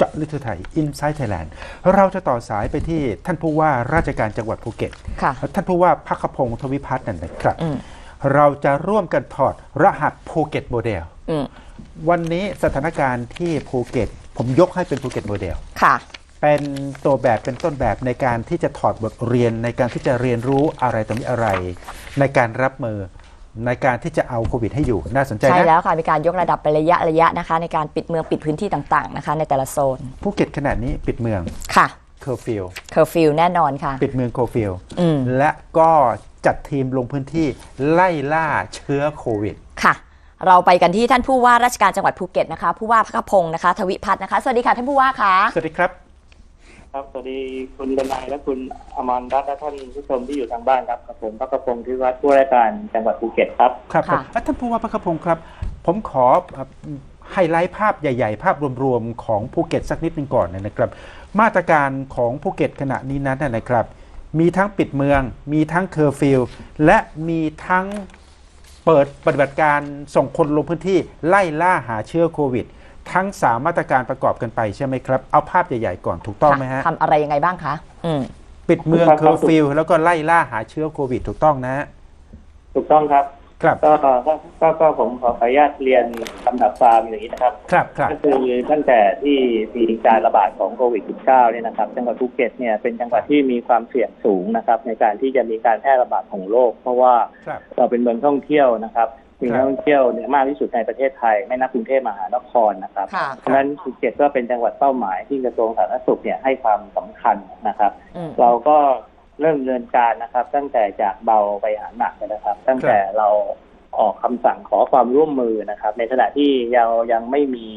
เจาะลึกทั่วไทย Inside Thailand เราจะต่อสายไปที่ท่านผู้ว่าราชการจังหวัดภูเก็ต ค่ะ ท่านผู้ว่าพักขพงศ์ทวิพัฒน์นั่นนะครับ อืม เราจะร่วมกันถอดรหัสภูเก็ตโมเดล อืม วันนี้สถานการณ์ที่ภูเก็ต ผมยกให้เป็นภูเก็ตโมเดล ค่ะ เป็นตัวแบบเป็นต้นแบบในการที่จะถอดบทเรียนในการที่จะเรียนรู้อะไรต่อมีอะไร ในการรับมือ ในการที่จะเอาโควิดให้อยู่น่าสนใจใช่นะแล้วค่ะ มีการยกระดับเป็นระยะระยะนะคะ ในการปิดเมืองปิดพื้นที่ต่างๆนะคะ ในแต่ละโซนภูเก็ตขนาดนี้ปิดเมืองค่ะเคอร์ฟิวเคอร์ฟิวแน่นอนค่ะ ปิดเมืองเคอร์ฟิวอืมและก็จัดทีมลงพื้นที่ไล่ล่าเชื้อโควิด ค่ะ เราไปกันที่ท่านผู้ว่าราชการจังหวัดภูเก็ตนะคะ ผู้ว่าพักขพงศ์นะคะ ทวิพัฒน์นะคะ สวัสดีค่ะท่านผู้ว่าค่ะ สวัสดีครับ ครับสวัสดีคุณดนายและคุณอมรรัตน์และท่านผู้ชมที่อยู่ทางบ้านครับกับผมพระกระพงศ์ที่วัดผู้ราชการจังหวัดภูเก็ตครับครับค่ะครับท่านผู้ว่าพักขพงศ์ครับ ผมขอเอ่อไฮไลท์ภาพใหญ่ ๆ ภาพรวมๆของภูเก็ตสักนิดหนึ่งก่อนนะครับ มาตรการของภูเก็ตขณะนี้นั้นนะนะครับ มีทั้งปิดเมือง มีทั้งเคอร์ฟิวและมีทั้งเปิดปฏิบัติการส่งคนลงพื้นที่ไล่ล่าหาเชื้อโควิด ทั้งสามมาตรการประกอบกันไปใช่ไหมครับ เอาภาพใหญ่ๆก่อนถูกต้องไหมฮะทำอะไรยังไงบ้างคะอืมปิดเมืองครับเคอร์ฟิวแล้วก็ไล่ล่าหาเชื้อโควิด ถูกต้องนะฮะถูกต้องครับ ครับก็ก็ก็ก็ผมขอขออนุญาตเรียนลำดับความอย่างนี้นะครับ ครับครับก็คือตั้งแต่ที่มีการระบาดของโควิด -19 เนี่ยนะครับ จังหวัดภูเก็ตเนี่ยเป็นจังหวัดที่มีความเสี่ยงสูงนะครับ ในการที่จะมีการแพร่ระบาดของโรคเพราะว่าครับเราเป็นเมืองท่องเที่ยวนะครับ มีครับนักท่องเที่ยวเนี่ยมากที่สุดในประเทศไทย ไม่นับกรุงเทพมหานครนะครับค่ะ เพราะฉะนั้นภูเก็ตก็เป็นจังหวัดเป้าหมายที่กระทรวงสาธารณสุขเนี่ยให้ความสำคัญนะครับ อืม เราก็เริ่มดำเนินการนะครับ ตั้งแต่จากเบาไปหาหนักนะครับ ตั้งแต่เราออกคำสั่งขอความร่วมมือนะครับ ในขณะที่เรายังไม่มี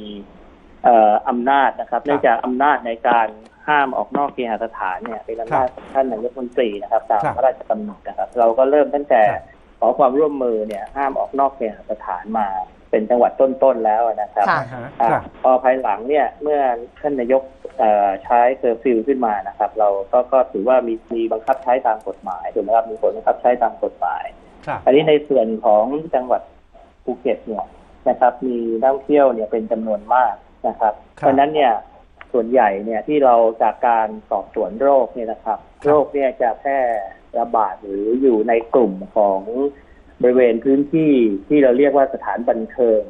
เอ่ออำนาจนะครับ เนื่องจากอำนาจในการห้ามออกนอกเคหสถานเนี่ยเป็นอำนาจของท่านนายกรัฐมนตรีนะครับ ตามครับพระราชกำหนดนะครับ เราก็เริ่มตั้งแต่ครับข อความร่วมมือเนี่ยห้ามออกนอกเคหสถานมาเป็นจังหวัดต้นๆแล้วนะครับค่ะอ่าฮะอ่าครับ พอภายหลังเนี่ยเมื่อท่านนายกเอ่อใช้เคอร์ฟิวขึ้นมานะครับ เราก็ก็ถือว่ามีมีบังคับใช้ตามกฎหมายถูกไหมครับมีผลบังคับใช้ตามกฎหมาย ครับ อันนี้ในส่วนของจังหวัดภูเก็ตเนี่ยนะครับ มีนักท่องเที่ยวเนี่ยเป็นจำนวนมากนะครับเพราะฉะนั้นเนี่ย ส่วนใหญ่เนี่ยที่เราจากการสอบสวนโรคเนี่ยนะครับ โรคเนี่ยจะแพร่ระบาดหรืออยู่ในกลุ่มของบริเวณพื้นที่ที่เราเรียกว่าสถานบันเทิง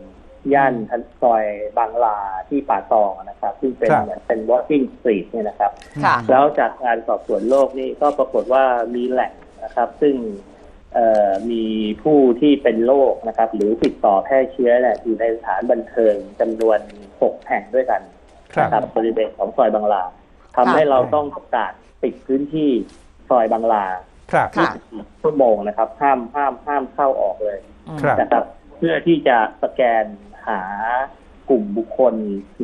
ย่านทันซอยบางลาที่ป่าตองนะครับ ซึ่งเป็นครับเหมือนเป็น walking street เนี่ยนะครับค่ะแล้วจากการสอบสวนโรคนี่ก็ปรากฏว่ามีแหล่งนะครับ ซึ่งเอ่อมีผู้ที่เป็นโรคนะครับ หรือติดต่อแพร่เชื้อเนี่ยอยู่ในสถานบันเทิงจำนวนหกแห่งด้วยกันครับ นะครับบริเวณของซอยบางลาทำให้เราต้องประกาศปิดพื้นที่ซอยบางลาครับค่ะ24ชั่วโมงนะครับ ห้ามห้ามห้ามเข้าออกเลยอืมครับนะครับเพื่อที่จะสแกนหากลุ่มบุคคล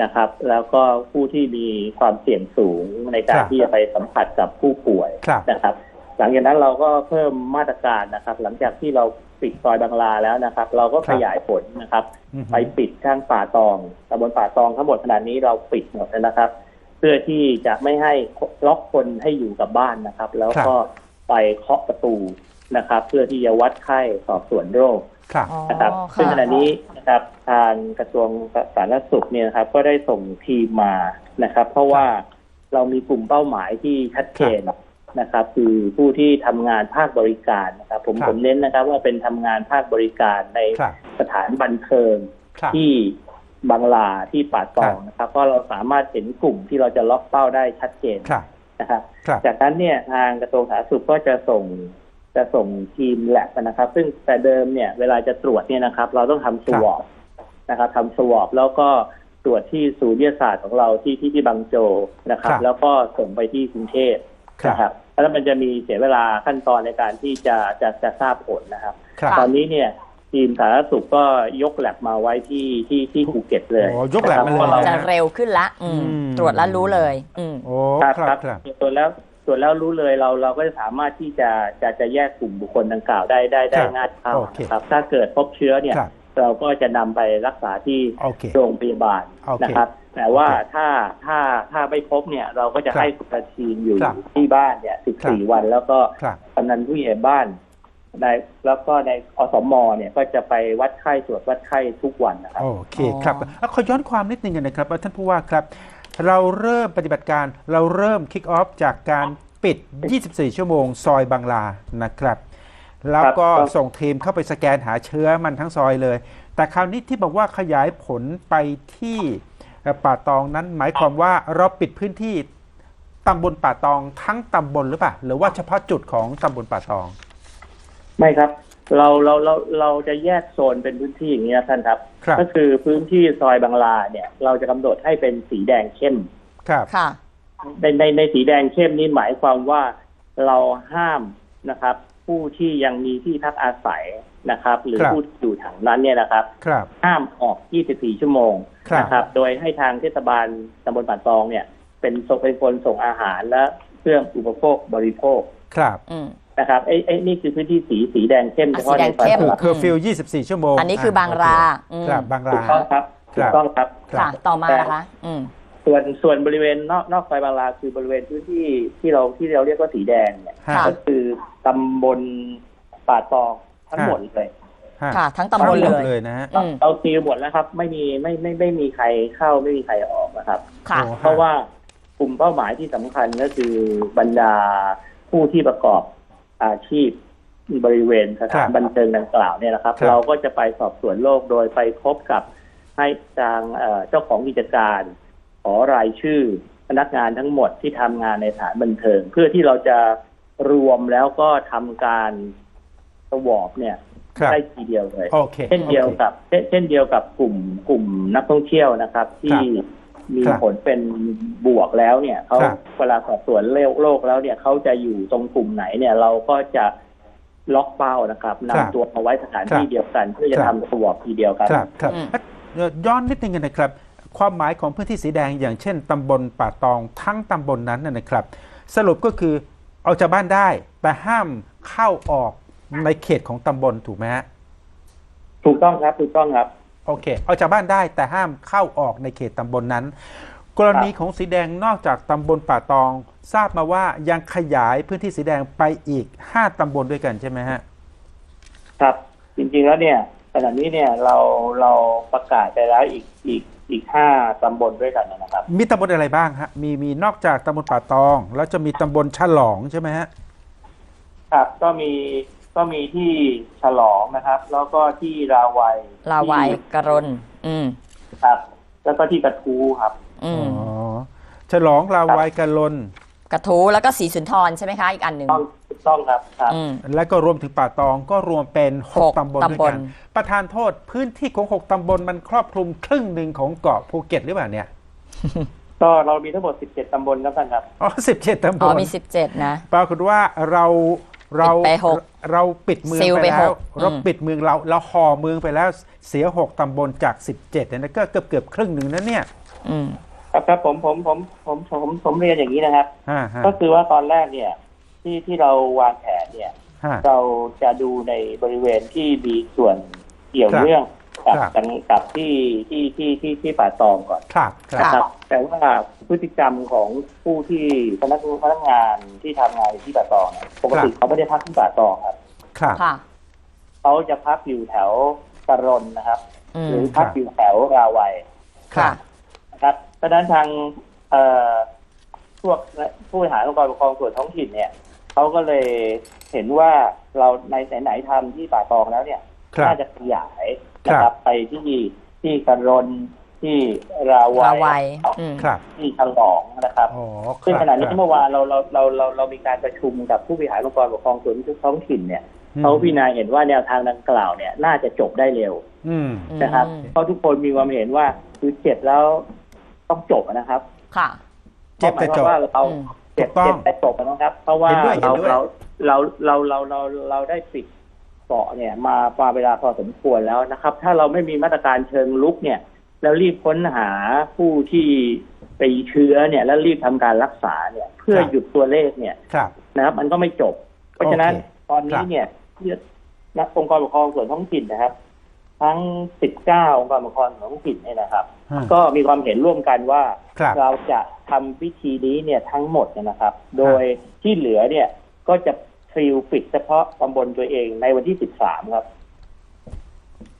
นะครับ แล้วก็ผู้ที่มีความเสี่ยงสูงในการครับที่จะไปสัมผัสกับผู้ป่วยครับนะครับ หลังจากนั้นเราก็เพิ่มมาตรการนะครับ หลังจากที่เรา ปิดซอยบางลาแล้วนะครับ เราก็ครับขยายผลนะครับอือฮึไปปิดข้างป่าตองตำบลป่าตองทั้งหมดขนาดนี้เราปิดหมดแล้วนะครับ เพื่อที่จะไม่ให้ล็อกคนให้อยู่กับบ้านนะครับ แล้วก็ไปเคาะประตูนะครับ เพื่อที่จะวัดไข้สอบสวนโรคครับอ๋อนะครับค่ะซึ่งขณะนี้นะครับทางกระทรวงสาธารณสุขเนี่ยนะครับ ก็ได้ส่งทีมมานะครับ เพราะว่าเรามีกลุ่มเป้าหมายที่ชัดเจน นะครับ คือผู้ที่ทำงานภาคบริการนะครับ ผมครับผมเน้นนะครับ ว่าเป็นทำงานภาคบริการในครับสถานบันเทิงครับที่บางลาที่ป่าตองนะครับเพราะเราสามารถเห็นกลุ่มที่เราจะล็อกเป้าได้ชัดเจนครับนะครับครับ จากนั้นเนี่ยทางกระทรวงสาธารณสุขก็จะส่งจะส่งทีมแลบนะครับ ซึ่งแต่เดิมเนี่ย เวลาจะตรวจเนี่ยนะครับ เราต้องทำสวอปนะครับทำสวอปแล้วก็ตรวจที่ศูนย์วิทยาศาสตร์ของเราที่ที่ที่บางโจนะครับครับแล้วก็ส่งไปที่กรุงเทพครับ นะครับแล้วมันจะมีเสียเวลาขั้นตอนในการที่จะจะจะทราบผลนะครับครับตอนนี้เนี่ยทีมสาธารณสุขก็ยกแลบมาไว้ที่ที่ที่ภูเก็ตเลยโอ้ยกแลบมาเลยนะครับนะจะเร็วขึ้นละอืมอืมตรวจแล้วรู้เลยอืมโอ้ครับครับครับครับตรวจแล้วตรวจแล้วรู้เลยเราเราก็จะสามารถที่จะจะจะแยกกลุ่มบุคคลดังกล่าวได้ได้ได้ครับง่ายเข้าโอเคนะครับ ถ้าเกิดพบเชื้อเนี่ยครับเราก็จะนำไปรักษาที่โอเคโรงพยาบาลโอเคนะครับ แต่ว่าโอเคถ้าถ้าถ้าไม่พบเนี่ย เราก็จะครับให้ควอทีนอยู่ครับที่บ้านเนี่ยครับ14วัน แล้วก็ครับ กำนันผู้ใหญ่บ้านในแล้วก็ในอสมเนี่ยก็จะไปวัดไข้ตรวจวัดไข้ทุกวันนะครับ โอเคครับอ๋อ แล้วขอย้อนความนิดนึงกันนะครับว่าท่านผู้ว่าครับ เราเริ่มปฏิบัติการเราเริ่มคิกออฟจากการปิด 24 ชั่วโมง ซอยบางลานะครับ แล้วก็ครับ ส่งทีมเข้าไปสแกนหาเชื้อมันทั้งซอยเลย แต่คราวนี้ที่บอกว่าขยายผลไปที่เอ่อ ป่าตองนั้นหมายความว่าเราปิดพื้นที่ตำบลป่าตองทั้งตำบลหรือเปล่าหรือว่าเฉพาะจุดของตำบลป่าตอง ไม่ครับ เราเราเราเราจะแยกโซนเป็นพื้นที่อย่างนี้นะท่านครับครับก็คือพื้นที่ซอยบางลาเนี่ย เราจะกำหนดให้เป็นสีแดงเข้มครับค่ะในในในสีแดงเข้มนี้หมายความว่าเราห้ามนะครับ ผู้ที่ยังมีที่พักอาศัย นะครับ หรือครับผู้ที่อยู่แถวนั้นเนี่ยนะครับ ครับ ห้ามออก 24 ชั่วโมงครับ นะครับ โดยให้ทางเทศบาลตำบลป่าตองเนี่ย เป็นส่งเป็นคนส่งอาหารและเครื่องอุปโภคบริโภคครับอืม นะครับไอ้ไอ้นี่คือพื้นที่สีสีแดงเข้มอะเฉพาะสีแดในงซอยเข้มบางลาเคอร์ฟิว 24 ชั่วโมงอันนี้คือบางราโอเคอืม ครับบางถูรากต้องครับคถูรักบ ต้องครับ ครับค่ะต่อมาแต่นะคะ อืม ส่วนส่วนบริเวณนอกนอกซอยบางลาคือบริเวณพื้นที่ที่เราที่เราเรียกว่าสีแดงเนี่ยฮะค่ะ ก็คือตำบลป่าตอง ทั้งหมดเลยฮะค่ะ ทั้งตำบลทั้งหมดเลยเลยนะฮะอืมเราซีลหมดแล้วครับ ไม่มีไม่ไม่ไม่มีใครเข้าไม่มีใครออกนะครับ ค่ะโอ้เพราะว่ากลุ่มเป้าหมายที่สำคัญก็คือบรรดาผู้ที่ประกอบอาชีพบริเวณสถานบันเทิงดังกล่าวเนี่ยนะครับ เราก็จะไปสอบสวนโลกโดยไปพบกับให้ทางเอ่อเจ้าของกิจการ ขอรายชื่อพนักงานทั้งหมดที่ทำงานในสถานบันเทิง เพื่อที่เราจะรวมแล้วก็ทำการ สวอปเนี่ยครับ ได้ทีเดียวเลย โอเคเช่นเดียวกับ เช่นเช่นเดียวกับกลุ่มกลุ่มนักท่องเที่ยวนะครับ ที่มีครับผลเป็นบวกแล้วเนี่ยเขาครับเวลาสอบสวนโรคโรคแล้วเนี่ยเขาจะอยู่ตรงกลุ่มไหนเนี่ย เราก็จะล็อกเป้านะครับครับนำตัวมาไว้สถานที่ครับเดียวกัน เพื่อจะครับ ทำสวอปทีเดียวกันครับครับอืม เอ่อย้อนนิดนึงนะครับ ความหมายของพื้นที่สีแดงอย่างเช่นตำบลป่าตองทั้งตำบลนั้นนะนะครับ สรุปก็คือเอาจากบ้านได้แต่ห้ามเข้าออก ในเขตของตำบลถูกไหมฮะถูกต้องครับถูกต้องครับ โอเค เอาจากบ้านได้แต่ห้ามเข้าออกในเขตตำบลนั้น กรณีของสีแดงนอกจากตำบลป่าตอง ทราบมาว่ายังขยายพื้นที่สีแดงไปอีก5ตำบลด้วยกันใช่ไหมฮะครับ จริงๆแล้วเนี่ยขณะนี้เนี่ยเราเราประกาศไปแล้วอีกอีกอีกห้าตำบลด้วยกันนะครับ มีตำบลอะไรบ้างฮะมีมีนอกจากตำบลป่าตอง แล้วจะมีตำบลฉลองใช่ไหมฮะครับก็มี ก็มีที่ฉลองนะครับ แล้วก็ที่ราวัยลาวัยที่กรนอืม ครับ แล้วก็ที่กระทูครับ อือ๋มอฉลองลาวายกะลน กระทู้แล้วก็สีสุนทรใช่ไหมคะ อีกอันหนึ่งต้องถูกต้องครับครับ อืม และก็รวมถึงป่าตองก็รวมเป็นหก6ตำบลด้วยกัน ตำบล ประธานโทษพื้นที่ของ6ตำบลมันครอบคลุมครึ่งหนึ่งของเกาะภูเก็ตหรือเปล่าเนี่ยก็เรามีทั้งหมด 17 ตำบลครับท่านครับ อ๋อสิบเจ็ดตำบอ๋อลมีสิบเจ็ดนะ ปรากฏว่าเรา เราปิดไปหกเราปิดเมืองซีลไปไปแล้หวกเราอืมปิดเมืองเราเราห่อเมืองไปแล้วเสีย6ตำบลจาก17เนี่ยนะก็เกือบเกือบครึ่งหนึ่งนะเนี่ยอืมครับครับผมผมผมผมผมผมผมเรียนอย่างนี้นะครับฮ่าฮ่าก็คือว่าตอนแรกเนี่ย ที่ที่เราวางแผนเนี่ยฮ่าเราจะดูในบริเวณที่มีส่วนเกี่ยวครับเนื่อง กับครับกับกับที่ที่ที่ที่ที่ป่าตองก่อนครับคครัรับบนะครับ แต่ว่าพฤติกรรมของผู้ที่พนักพนักงานที่ทำงานอยู่ที่ป่าตองเนี่ยปกติเขาไม่ได้พักที่ป่าตองครับครับ ค่ะ เขาจะพักอยู่แถวกระรนนะครับ อืหมรือพักอยู่แถวราวัย ค่ะ นะครับเพราะฉะนั้นทางเอ่อพวกผู้บริหารองค์กรปกครองส่วนท้องถิ่นเนี่ยเขาก็เลยเห็นว่าเราในไหนๆทำที่ป่าตองแล้วเนี่ยครับ น่าจะขยาย นะคครัรับบไปที่ที่กระรนที่ราวัลายวัยอืม ครับ ที่ฉลองนะครับ อ๋อซึ่งครับขณะนี้ครับเมื่อวานเราเราเราเราเรามีการประชุมกับผู้บริหารองค์กรปกครองส่วนท้องถิ่นเนี่ยเขาพิจารณาเห็นว่าแนวทางดังกล่าวเนี่ยน่าจะจบได้เร็วอืม นะครับอืม เพราะทุกคนมีความเห็นว่าคือเจ็บแล้วต้องจบนะครับค่ะ เจ็บแต่จบพราะหมายความว่าเราอืม เจ็บถูกต้องเจ็บแต่จบนะครับ เพราะว่าเห็นด้วยเห็นเราด้วย เราเราเราเราเราเราได้ปิด เกาะเนี่ยมามาเวลาพอสมควรแล้วนะครับ ถ้าเราไม่มีมาตรการเชิงลุกเนี่ยแล้วรีบค้นหาผู้ที่ไปเชื้อเนี่ย แล้วรีบทำการรักษาเนี่ย เพื่อหยุดตัวเลขเนี่ยครับนะครับ มันก็ไม่จบ เพราะฉะนั้นโอเคตอนนี้เนี่ยที่นักองค์กรปกครองส่วนท้องถิ่นนะครับ ทั้ง 19 องค์กรปกครองส่วนท้องถิ่นเนี่ยนะครับฮะก็มีความเห็นร่วมกันว่าครับเราจะทำพิธีนี้เนี่ยทั้งหมดเนยนะครับ โดยที่เหลือเนี่ยก็จะ ฟิลปิดเฉพาะตำบลตัวเองในวันที่ 13 ครับ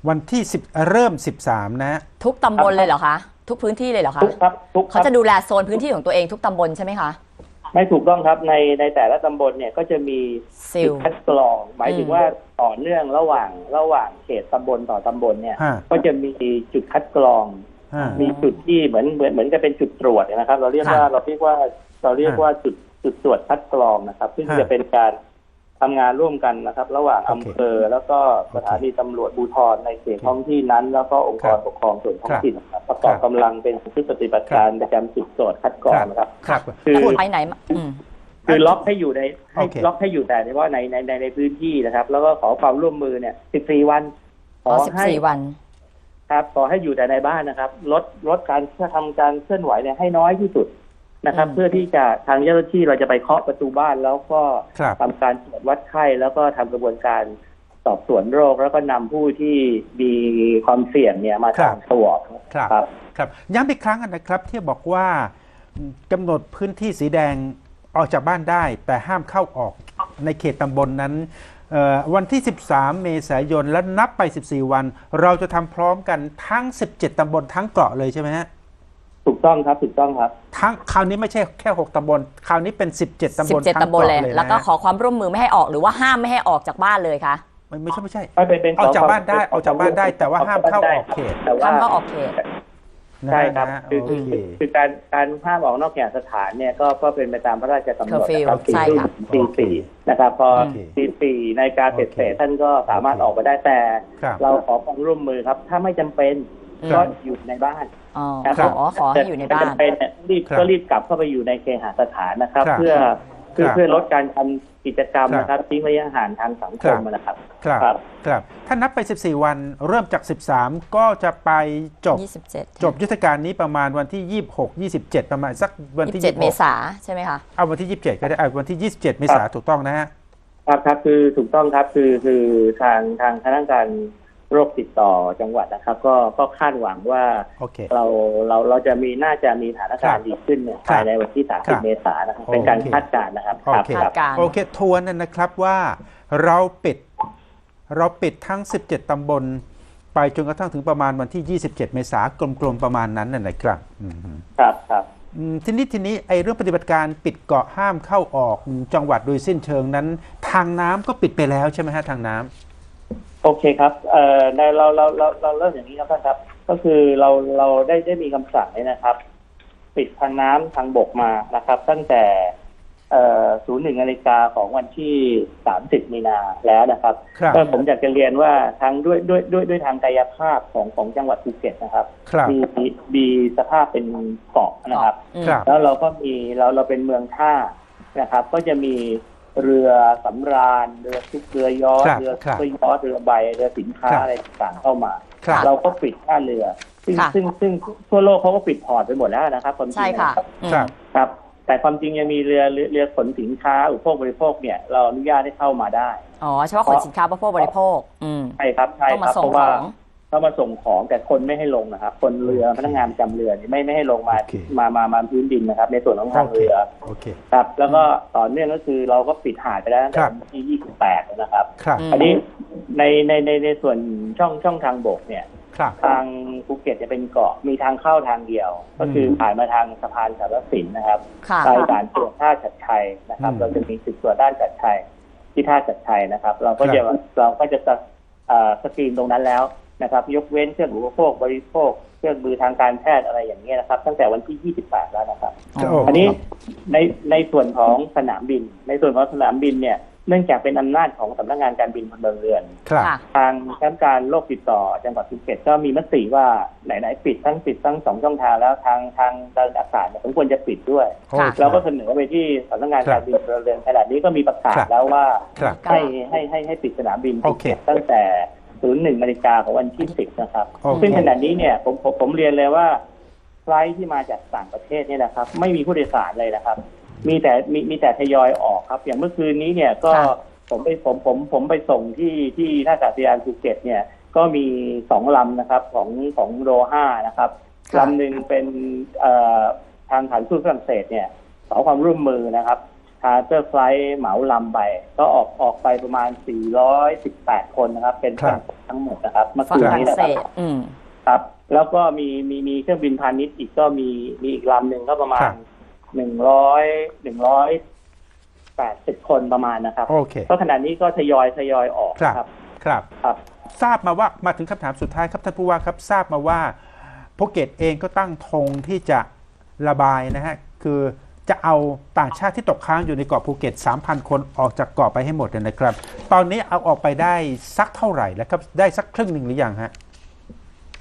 วันที่10เริ่ม13นะ ทุกตำบลเลยเหรอคะ ทุกพื้นที่เลยเหรอคะทุกครับทุกคเขารับจะดูแลโซนพื้นที่ของตัวเองทุกตำบลใช่ไหมคะไม่ถูกต้องครับในในแต่ละตำบลเนี่ยก็จะมีซิลจุดคัดกรอง หมายถึงว่าต่อเนื่องระหว่างระหว่างเขตตำบลต่อตำบลเนี่ย ฮะ ก็จะมีจุดคัดกรอง ฮะ มีจุดที่เหมือนเหมือนเหมือนกับเป็นจุดตรวจนะครับ เราเรียกว่าค่ะ เราเรียกว่าเราเรียกว่าจุดจุดตรวจคัดกรองนะครับ ซึ่งค่ะจะเป็นการ ทำงานร่วมกันนะครับ ระหว่างโออำเคเภอแล้วก็สถานีตำรวจภูธรในเขตท้องที่นั้น แล้วก็องค์กรครับปกครองส่วนท้องครับถิ่นนะครับประกอบครับกำลังเป็นชุดปฏิบัติการประจำจุดตรวจคัดกรองนะครับครับคือไปไหนมาอืมคือล็อกให้อยู่ในให้โอเคล็อกให้อยู่แต่เฉพาะในในในในพื้นที่นะครับ แล้วก็ขอความร่วมมือเนี่ย 14 วันขอ๋ออสิบให้สี่วัน ครับขอให้อยู่แต่ในบ้านนะครับ ลดลดการทำการเคลื่อนไหวเนี่ยให้น้อยที่สุด นะครับอืมเพื่อที่จะทางเจ้าหน้าที่เราจะไปเคาะประตูบ้านแล้วก็ครับทำการตรวจวัดไข้แล้วก็ทำกระบวนการสอบสวนโรค แล้วก็นำผู้ที่มีความเสี่ยงเนี่ยมาครับ ทำตรวจครับ ครับ ครับย้ำอีกครั้งนะครับที่บอกว่ากำหนดพื้นที่สีแดงออกจากบ้านได้ แต่ห้ามเข้าออกในเขตตำบลนนั้นเอ่อวันที่ 13 เมษายนและนับไป 14 วัน เราจะทำพร้อมกันทั้ง 17ตำบลทั้งเกาะเลยใช่ไหมฮะ ถูกต้องครับถูกต้องครับ ทั้งคราวนี้ไม่ใช่แค่ 6ตำบล คราวนี้เป็น 17ตำบล17ทั้งตำบลเกาะเลยเลยนะแล้วก็ขอความร่วมมือไม่ให้ออกหรือว่าห้ามไม่ให้ออกจากบ้านเลยคะไม่ไม่ใช่ไม่ใช่ไม่เป็นเป็นออกจากขบ้านได้ออกจากบ้านได้แต่ว่าห้ามเข้าออกเขตแต่ว่าห้ามเข้าออกเขตนะใช่ครับนะคือโอคือเคคือคือการการห้ามออกนอกแก่สถานเนี่ยก็ก็เป็นไปตามพระราชกำหนด Curfew นะครับใช่ค่ะ ตีสี่นะครับพอโอเคตีสี่ในการเสร็จโอเคเสร็จท่านก็สามารถออกมาได้แต่ ครับ เราขอความร่วมมือครับ ถ้าไม่จำเป็น อืมก็อยู่ในบ้านอ๋อนะขอขอให้อยู่ในบ้านถ้จำเป็นเนี่ยรีบครับก็รีบกลับเข้าไปอยู่ในเคหสถานนะครับ ครับเพื่อเพื่อครับเพื่อลดการทำกิจกรรมครับนะครับทิ้งระยะห่างทางสังคมครับ นะครับ ครับ ครับ ครับถ้านับไป 14 วันเริ่มจาก 13 ก็จะไปจบ27จบยุทธการนี้ประมาณวันที่ 26 27 ประมาณสักวันที่27เมษาใช่ไหมคะ เอาวันที่ 27 ก็ได้เอาวันที่ 27 เมษาถูกต้องนะฮะ ครับครับคือถูกต้องครับคือคือทางทางคณะกรรมการ โรคติดต่อจังหวัดนะครับ ก็ก็คาดหวังว่าโอเค เราเราเราจะมีน่าจะมีสถานการครัณ์บดีขึ้นเนี่ยครับภายในวันที่ ครับ 30 เมษายนนะครับ เป็นการโอเคคาดการณ์นะครับโอครับเคครับการโอเคทวนนนะครับว่าเราปิดเราปิดทั้ง 17 ตำบล ไปจนกระทั่งถึงประมาณวันที่ 27 เมษายนกลมๆประมาณนั้นน่ะนะครับอืมครับครับ อืมทีนี้ทีนี้ไอ้เรื่องปฏิบัติการปิดเกาะห้ามเข้าออกจังหวัดโดยสิ้นเชิงนั้น ทางน้ำก็ปิดไปแล้วใช่ไหมฮะทางน้ำ โอเคครับเอ่อในเราเราเราเราเริ่มอย่างนี้แล้วกันครับ ก็คือเราเราได้ได้มีคำสั่งเนี่ยนะครับ ปิดทางน้ำทางบกมานะครับ ตั้งแต่เอ่อศูนย์หนึ่งนาฬิกาของวันที่30มีนาแล้วนะครับครับก็ผมอยากจะเรียนว่าทางด้วยด้วยด้วยด้วยทางกายภาพของของจังหวัดภูเก็ตนะครับครับมีมีมีสภาพเป็นเกาะนะครับอืมครับ แล้วเราก็มีเราเราเป็นเมืองท่านะครับ ก็จะมี เรือสำราญเรือทุกเรือยอชครับเรือครับซุปเปอร์ยอชเรือใบเรือสินค้าครับอะไรต่างๆเข้ามาครับเราก็ปิดท่าเรือ ซึ่งค่ะซึ่งซึ่งทั่วโลกเขาก็ปิดพอร์ตไปหมดแล้วนะครับความจริงใช่ค่ะนะครับอืมครับครับแต่ความจริงยังมีเรือเรือเรือขนสินค้าอุปโภคบริโภคเนี่ยเราอนุญาตให้เข้ามาได้ อ๋อเฉพาะขนสินค้าบริโภคบริโภคอืมใช่ครับใช่ต้องคมารับส่เพงราะขว่าอง เข้ามาส่งของแต่คนไม่ให้ลงนะครับ คนเรือพนักงานประจำเรือเนี่ยไม่ไม่ให้ลงมา โอเคมามามาพื้นดินนะครับ ในส่วนของทางโอเคเรือโอเค ครับ แล้วก็ต่อเนื่องก็คือเราก็ปิดหาดไปแล้วตั้งแต่ครับ วันที่ 28 นะครับ ครับ อืม อันนี้ในในในในส่วนช่องช่องทางบกเนี่ย ครับ ทางภูเก็ตจะเป็นเกาะมีทางเข้าทางเดียว ก็คืออมผ่านมาทางสะพานสารสินนะครับค่ะ ไปด่านตรวจท่าชัดชัยนะครับ อืม เราจะมีจุดตรวจด้านชัดชัยที่ท่าชัดชัยนะครับ เราก็ครับจะเราก็จะสเอ่อสกรีนตรงนั้นแล้ว นะครับ ยกเว้นเครื่องอุปโภคบริโภค เครื่องมือทางการแพทย์อะไรอย่างนี้ยนะครับ ตั้งแต่วันที่ 28 แล้วนะครับอ๋อโอันนี้ในในส่วนของสนามบิน ในส่วนของสนามบินเนี่ยเนื่องจากเป็นอำนาจของสำนักงานการบินพลเรือนครับค่ะทางคณะกรรมการโรคติดต่อจังหวัดภูเก็ตก็มีมติว่าไหนๆปิดทั้งปิดทั้งสองช่องทางแล้วทางทางการอากาศเนี่ยสมควรจะปิดด้วยโอเคเราก็เสนอไปที่สำนักงานการบินพลเรือนขณะนี้ก็มีประกาศครับแล้วว่าครับให้ให้ให้ให้ปิดสนามบินโอภูเคเก็ตตั้งแต่ ศูนย์หนึ่งนาฬิกาของวันที่สิบนะครับ โอเค ซึ่งขณะนี้เนี่ยผมผมผมเรียนเลยว่าไฟลท์ที่มาจากต่างประเทศเนี่ยนะครับ ไม่มีผู้โดยสารเลยนะครับ มีแต่มีมีแต่ทยอยออกครับ อย่างเมื่อคืนนี้เนี่ยก็ค่ะผมไปผมผมผมไปส่งที่ที่ท่าอากาศยานภูเก็ตเนี่ยก็มีสองลำนะครับของของโรห้านะครับค่ะลำหนึ่งเป็นเอ่อทางฐานทูตฝรั่งเศสเนี่ยขอความร่วมมือนะครับ ชาร์เตอร์ไฟลท์เหมาลำไป ก็ออกออกไปประมาณ 418 คนนะครับ เป็นครับทั้งหมดนะครับเมื่อฝคืนรั่งนี้นะเศครับสอืมครับ แล้วก็มีมีมีเครื่องบินพาณิชย์อีกก็มีมีอีกลำหนึ่งก็ประมาครัณบหนึ่งร้อยหนึ่งร้อยแปดสิบคนประมาณนะครับโอเคก็ขณะนี้ก็ทยอยทยอยออกครับ ครับ ครับครับทราบมาว่ามาถึงคำถามสุดท้ายครับท่านผู้ว่าครับ ทราบมาว่าภูเก็ตเองก็ตั้งธงที่จะระบายนะฮะ คือ จะเอาต่างชาติที่ตกค้างอยู่ในเกาะภูเก็ต 3,000 คนออกจากเกาะไปให้หมดเลยนะครับ ตอนนี้เอาออกไปได้สักเท่าไหร่แล้วครับ ได้สักครึ่งหนึ่งหรือยังฮะ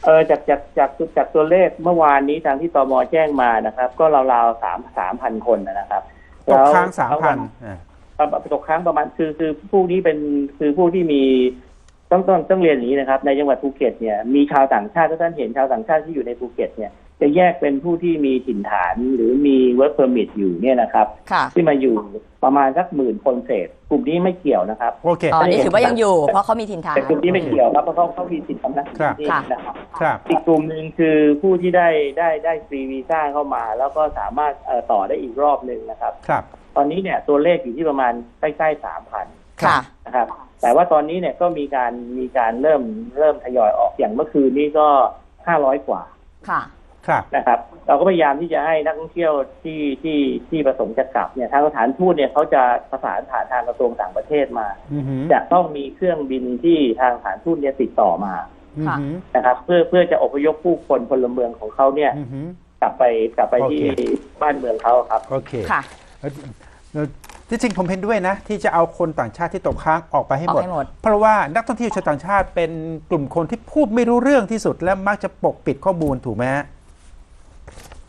เออจากจากจากจากตัวเลขเมื่อวานนี้ทางที่ตมแจ้งมานะครับ ก็ราวๆสามสามพันคนนะครับตกค้างแล้ว3,000อ่าครับตกค้างประมาณคือคือผู้นี้เป็นคือผู้ที่มีต้องต้องต้องเรียนอย่างนี้นะครับ ในจังหวัดภูเก็ตเนี่ยมีชาวต่างชาติถ้าท่านเห็นชาวต่างชาติที่อยู่ในภูเก็ตเนี่ย จะแยกเป็นผู้ที่มีถิ่นฐานหรือมี work permit อยู่เนี่ยนะครับ ค่ะ ที่มาอยู่ประมาณสักหมื่นคนเศษ กลุ่มนี้ไม่เกี่ยวนะครับ โอเค อ๋อ นี่ถือว่ายังอยู่ เพราะเขามีถิ่นฐาน แต่กลุ่มนี้ไม่เกี่ยวครับเพราะเขาเขามีสิทธิ์ทำหน้าที่ครับที่ค่ะนะครับ ครับ อีกกลุ่มหนึ่งคือผู้ที่ได้ได้ได้ฟรีวีซ่าเข้ามา แล้วก็สามารถเอ่อต่อได้อีกรอบหนึ่งนะครับ ครับ ตอนนี้เนี่ยตัวเลขอยู่ที่ประมาณใกล้ๆสามพัน ค่ะ นะครับแต่ว่าตอนนี้เนี่ยก็มีการมีการเริ่มเริ่มทยอยออกอย่างเมื่อคืนนี้ก็ห้าร้อยกว่า ค่ะ ครับนะครับ เราก็พยายามที่จะให้นักท่องเที่ยวที่ที่ที่ประสงค์จะกลับเนี่ยทางสถานทูตเนี่ยเขาจะประสานผ่านทางกระทรวงต่างประเทศมา อือหือจะต้องมีเครื่องบินที่ทางสถานทูตเนี่ยติดต่อมาอือหือนะครับ เพื่อเพื่อจะอพยพผู้คนพลเมืองของเขาเนี่ย อือหือ กลับไปกลับไปโอเคที่บ้านเมืองเขาครับ โอเคค่ะเอ่อเอ่อที่จริงผมเห็นด้วยนะ ที่จะเอาคนต่างชาติที่ตกค้างออกไปให้หมด ออกให้หมด เพราะว่านักท่องเที่ยวชาวต่างชาติเป็นกลุ่มคนที่พูดไม่รู้เรื่องที่สุดและมักจะปกปิดข้อมูลถูกไหมฮะ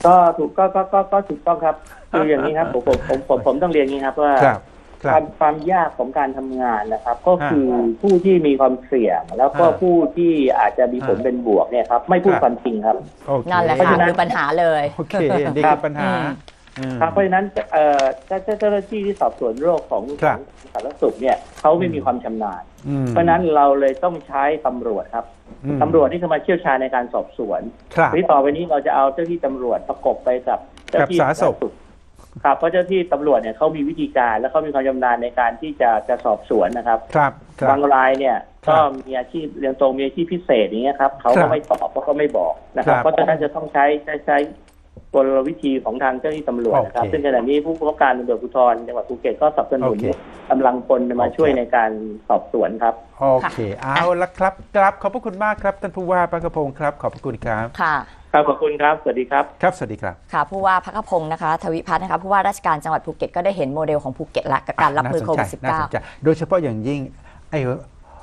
ก็ถูกก็ก็ก็ก็ถูกต้องครับ คืออย่างนี้ครับผมผมผมผมผมต้องเรียนอย่างนี้ครับว่าครับ คครัวาบมความยากของการทำงานนะครับ ก็อ่าคือผู้ที่มีความเสี่ยง แล้วก็อ่าผู้ที่อาจจะมีผลอ่า เป็นบวกเนี่ยครับ ไม่พูดครับความจริงครับ โอเคนั่นแหละเพราะค่ะฉะนั้น คือปัญหาเลย โอเคนี่คือปัญหา อืมอืมครับ เพราะฉะนั้นเอ่อเจ้าเจ้าหน้าที่ที่สอบสวนโรคของครับของสาธารณสุขเนี่ยเขาไม่มีความชำนาญอืมเพราะฉะนั้นเราเลยต้องใช้ตำรวจครับอืมตำรวจที่จะมาเชี่ยวชาญในการสอบสวนครับที่ต่อไปนี้เราจะเอาเจ้าที่ตำรวจประกบไปกับเจ้าที่กับสาธารณสุขขครับเพราะเจ้าที่ตำรวจเนี่ยเขามีวิธีการและเขามีความชำนาญในการที่จะจะสอบสวนนะครับครับครับบางรายเนี่ยครับก็มีอาชีพเรียนตรงมีอาชีพพิเศษอย่างเงี้ยครับเขาครัก็บไม่ตอบเพราะเขาไม่บอกนะครับครับ เพราะฉะนั้นจะต้องใช้ใช้ใช้ กลวิธีของทางเจ้าหน้าที่ตำรวจนะครับ โอเคซึ่งขณะนี้ผู้ประกอบการตำรวจภูธรจังหวัดภูเก็ตก็สนับสนุนโอเคกำลังพลมาโอเคช่วยในการสอบสวนครับ โอเค เอาละครับกราบขอบพระคุณมากครับท่านผู้ว่าปากระพงศ์ครับ ขอบพระคุณครับ ค่ะ ครับขอบคุณครับ สวัสดีครับ ครับ สวัสดีครับ ค่ะผู้ว่าพักขพงศ์นะคะทวิพัฒน์นะคะผู้ว่าราชการจังหวัดภูเก็ตก็ได้เห็นโมเดลของภูเก็ตละกับการรับมือโควิด น่าสนใจน่าสนใจโดยเฉพาะอย่างยิ่งไอ้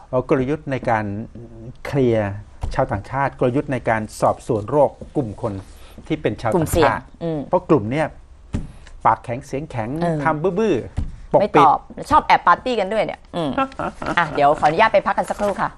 เอ่อกลยุทธ์ในการเคลียร์ชาวต่างชาติ กลยุทธ์ในการสอบสวนโรคกลุ่มคน ที่เป็นชาวกลุ่มต่างเสี่ยงชาติอืม เพราะกลุ่มเนี้ยปากแข็งเสียงแข็งเออ ทำบื้อๆปกไม่ตปิดอบ ชอบแอบปาร์ตี้กันด้วยเนี่ย อืม อะ เดี๋ยวขออนุญาตไปพักกันสักครู่ค่ะ